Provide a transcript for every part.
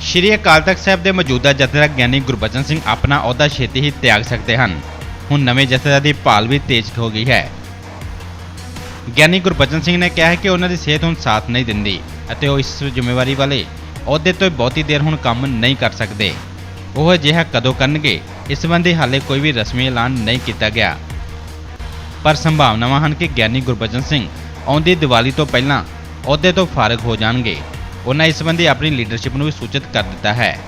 ਸ਼੍ਰੀ ਅਕਾਲ ਤਖਤ ਸਾਹਿਬ ਦੇ ਮੌਜੂਦਾ ਜਥੇਦਾਰ ਗਿਆਨੀ ਗੁਰਬਚਨ ਸਿੰਘ ਆਪਣਾ ਅਹੁਦਾ ਛੇਤੀ ਹੀ ਤਿਆਗ ਸਕਦੇ ਹਨ। ਹੁਣ ਨਵੇਂ ਜਥੇਦਾਰ ਦੀ ਭਾਲ ਵੀ ਤੇਜ਼ ਹੋ ਗਈ ਹੈ। ਗਿਆਨੀ ਗੁਰਬਚਨ ਸਿੰਘ ਨੇ ਕਿਹਾ ਹੈ ਕਿ ਉਹਨਾਂ ਦੀ ਸਿਹਤ ਹੁਣ ਸਾਥ ਨਹੀਂ ਦਿੰਦੀ ਅਤੇ ਉਹ ਇਸ ਜ਼ਿੰਮੇਵਾਰੀ ਵਾਲੇ ਅਹੁਦੇ ਤੋਂ ਬਹੁਤੀ ਦੇਰ ਹੁਣ ਕੰਮ ਨਹੀਂ ਕਰ ਸਕਦੇ। ਉਹ ਅਜਿਹਾ ਕਦੋਂ ਕਰਨਗੇ, ਇਸ ਸੰਬੰਧੀ ਹਾਲੇ ਕੋਈ ਵੀ ਰਸਮੀ ਐਲਾਨ ਨਹੀਂ ਕੀਤਾ ਗਿਆ। ਪਰ ਸੰਭਾਵਨਾਵਾਂ ਹਨ ਕਿ ਗਿਆਨੀ ਗੁਰਬਚਨ ਸਿੰਘ ਆਉਂਦੀ ਦੀਵਾਲੀ ਤੋਂ ਪਹਿਲਾਂ ਅਹੁਦੇ ਤੋਂ ਫਾਰਗ ਹੋ ਜਾਣਗੇ। ਉਹਨਾਂ ਇਸ ਸੰਬੰਧੀ ਆਪਣੀ ਲੀਡਰਸ਼ਿਪ ਨੂੰ ਵੀ ਸੂਚਿਤ ਕਰ ਦਿੱਤਾ ਹੈ।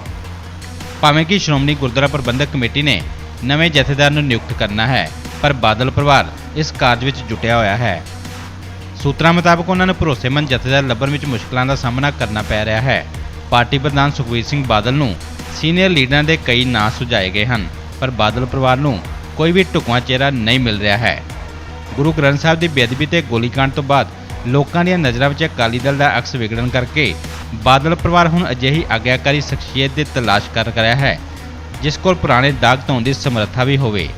ਭਾਵੇਂ ਕਿ ਸ਼੍ਰੋਮਣੀ ਗੁਰਦੁਆਰਾ ਪ੍ਰਬੰਧਕ ਕਮੇਟੀ ਨੇ ਨਵੇਂ ਜਥੇਦਾਰ ਨੂੰ ਨਿਯੁਕਤ ਕਰਨਾ ਹੈ, ਪਰ ਬਾਦਲ ਪਰਿਵਾਰ ਇਸ ਕਾਰਜ ਵਿੱਚ ਜੁਟਿਆ ਹੋਇਆ ਹੈ। ਸੂਤਰਾਂ ਮੁਤਾਬਕ ਉਹਨਾਂ ਨੂੰ ਭਰੋਸੇਮੰਦ ਜਥੇਦਾਰ ਲੱਭਣ ਵਿੱਚ ਮੁਸ਼ਕਲਾਂ ਦਾ ਸਾਹਮਣਾ ਕਰਨਾ ਪੈ ਰਿਹਾ ਹੈ। ਪਾਰਟੀ ਪ੍ਰਧਾਨ ਸੁਖਬੀਰ ਸਿੰਘ ਬਾਦਲ ਨੂੰ ਸੀਨੀਅਰ ਲੀਡਰਾਂ ਦੇ ਕਈ ਨਾਂ ਸੁਝਾਏ ਗਏ ਹਨ, ਪਰ ਬਾਦਲ ਪਰਿਵਾਰ ਨੂੰ ਕੋਈ ਵੀ ਢੁਕਵਾਂ ਚਿਹਰਾ ਨਹੀਂ ਮਿਲ ਰਿਹਾ ਹੈ। ਗੁਰੂ ਗ੍ਰੰਥ ਸਾਹਿਬ ਦੀ ਬੇਅਦਬੀ ਤੇ ਗੋਲੀकांड ਤੋਂ ਬਾਅਦ ਲੋਕਾਂ ਦੀਆਂ ਨਜ਼ਰਾਂ ਵਿੱਚ ਅਕਾਲੀ ਦਲ ਦਾ ਅਕਸ ਵਿਗੜਨ ਕਰਕੇ ਬਾਦਲ ਪਰਿਵਾਰ ਹੁਣ ਅਜਿਹੀ ਆਗਿਆਕਾਰੀ ਸ਼ਖਸੀਅਤ ਦੀ ਤਲਾਸ਼ ਕਰ ਰਿਹਾ ਹੈ, ਜਿਸ ਕੋਲ ਪੁਰਾਣੇ ਦਾਗ ਧੋਣ ਦੀ ਸਮਰੱਥਾ ਵੀ ਹੋਵੇ।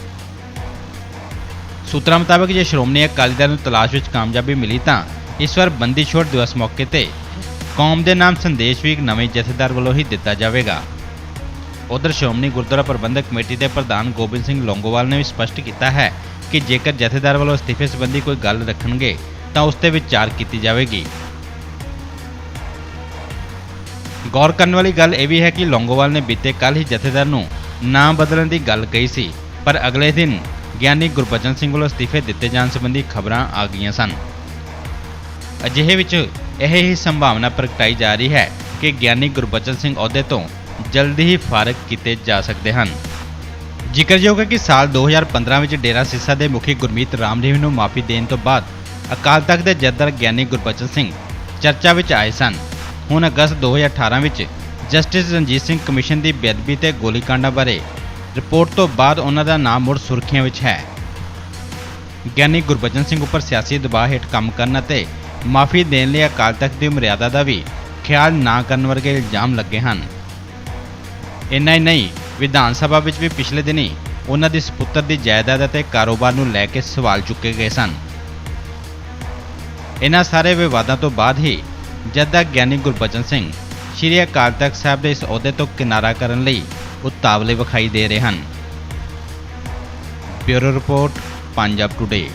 ਸੂਤਰਾਂ ਮੁਤਾਬਕ ਜੇ ਸ਼੍ਰੋਮਣੀ ਅਕਾਲੀ ਦਲ ਨੂੰ ਤਲਾਸ਼ ਵਿੱਚ ਕਾਮਯਾਬੀ ਮਿਲੀ ਤਾਂ ਇਸ ਵਾਰ ਬੰਦੀ ਛੋੜ ਦਿਵਸ ਮੌਕੇ ਤੇ ਕੌਮ ਦੇ ਨਾਮ ਸੰਦੇਸ਼ ਵੀ ਇੱਕ ਨਵੇਂ ਜਥੇਦਾਰ ਵੱਲੋਂ ਹੀ ਦਿੱਤਾ ਜਾਵੇਗਾ। ਉਧਰ ਸ਼੍ਰੋਮਣੀ ਗੁਰਦੁਆਰਾ ਪ੍ਰਬੰਧਕ ਕਮੇਟੀ ਦੇ ਪ੍ਰਧਾਨ ਗੋਬਿੰਦ ਸਿੰਘ ਲੌਂਗੋਵਾਲ ਨੇ ਵੀ ਸਪਸ਼ਟ ਕੀਤਾ ਹੈ ਕਿ ਜੇਕਰ ਜਥੇਦਾਰ ਵੱਲੋਂ ਅਸਤੀਫੇ ਸੰਬੰਧੀ ਕੋਈ ਗੱਲ ਰੱਖਣਗੇ ਤਾਂ ਉਸ ਤੇ ਵਿਚਾਰ ਕੀਤੀ ਜਾਵੇਗੀ। ਗੌਰ ਕਰਨ ਵਾਲੀ ਗੱਲ ਇਹ ਵੀ ਹੈ ਕਿ ਲੌਂਗੋਵਾਲ ਨੇ ਬੀਤੇ ਕੱਲ ਹੀ ਜਥੇਦਾਰ ਨੂੰ ਨਾਂ ਬਦਲਣ ਦੀ ਗੱਲ ਕਹੀ ਸੀ, ਪਰ ਅਗਲੇ ਦਿਨ ਗਿਆਨੀ ਗੁਰਬਚਨ ਸਿੰਘ ਵੱਲੋਂ ਅਸਤੀਫੇ ਦਿੱਤੇ ਜਾਣ ਸੰਬੰਧੀ ਖਬਰਾਂ ਆ ਗਈਆਂ ਸਨ। ਅਜਿਹੇ ਵਿੱਚ ਇਹ ਹੀ ਸੰਭਾਵਨਾ ਪ੍ਰਗਟਾਈ ਜਾ ਰਹੀ ਹੈ ਕਿ ਗਿਆਨੀ ਗੁਰਬਚਨ ਸਿੰਘ ਅਹੁਦੇ ਤੋਂ ਜਲਦੀ ਹੀ ਫਾਰਗ ਕੀਤੇ ਜਾ ਸਕਦੇ ਹਨ। ਜ਼ਿਕਰਯੋਗ ਹੈ ਕਿ ਸਾਲ 2015 ਵਿੱਚ ਡੇਰਾ ਸਿੱਸਾ ਦੇ ਮੁਖੀ ਗੁਰਮੀਤ ਰਾਮਦੇਵ ਨੂੰ ਮਾਫੀ ਦੇਣ ਤੋਂ ਬਾਅਦ ਅਕਾਲ ਤਖਤ ਦੇ ਜੱਦਰ ਗਿਆਨੀ ਗੁਰਬਚਨ ਸਿੰਘ ਚਰਚਾ ਵਿੱਚ ਆਏ ਸਨ। ਹੁਣ ਅਗਸਤ 2018 ਵਿੱਚ ਜਸਟਿਸ ਰਣਜੀਤ ਸਿੰਘ ਕਮਿਸ਼ਨ ਦੀ ਬੇਅਦਬੀ ਤੇ ਗੋਲੀकांडਾਂ ਬਾਰੇ ਰਿਪੋਰਟ ਤੋਂ ਬਾਅਦ ਉਹਨਾਂ ਦਾ ਨਾਮ ਮੁੜ ਸੁਰਖੀਆਂ ਵਿੱਚ ਹੈ। ਗਿਆਨੀ ਗੁਰਬਚਨ ਸਿੰਘ ਉੱਪਰ ਸਿਆਸੀ ਦਬਾਅ ਹੇਠ ਕੰਮ ਕਰਨ ਅਤੇ ਮਾਫੀ ਦੇਣ ਲਈ ਅਕਾਲ ਤਖਤ ਦੀ ਮਰਿਆਦਾ ਦਾ ਵੀ ਖਿਆਲ ਨਾ ਕਰਨ ਵਰਗੇ ਇਲਜ਼ਾਮ ਲੱਗੇ ਹਨ। ਇੰਨਾ ਹੀ ਨਹੀਂ, ਵਿਧਾਨ ਸਭਾ ਵਿੱਚ ਵੀ ਪਿਛਲੇ ਦਿਨੀ ਉਹਨਾਂ ਦੇ ਸੁਪੁੱਤਰ ਦੀ ਜਾਇਦਾਦ ਅਤੇ ਕਾਰੋਬਾਰ ਨੂੰ ਲੈ ਕੇ ਸਵਾਲ ਚੁੱਕੇ ਗਏ ਸਨ। ਇਹਨਾਂ ਸਾਰੇ ਵਿਵਾਦਾਂ ਤੋਂ ਬਾਅਦ ਹੀ ਜਦ ਤੱਕ ਗਿਆਨੀ ਗੁਰਬਚਨ ਸਿੰਘ ਸ਼੍ਰੀ ਅਕਾਲ ਤਖਤ ਸਾਹਿਬ ਦੇ ਇਸ ਅਹੁਦੇ ਤੋਂ ਕਿਨਾਰਾ ਕਰਨ ਲਈ ਉਤਾਵਲੇ ਵਿਖਾਈ ਦੇ ਰਹੇ ਹਨ। Bureau report, Punjab today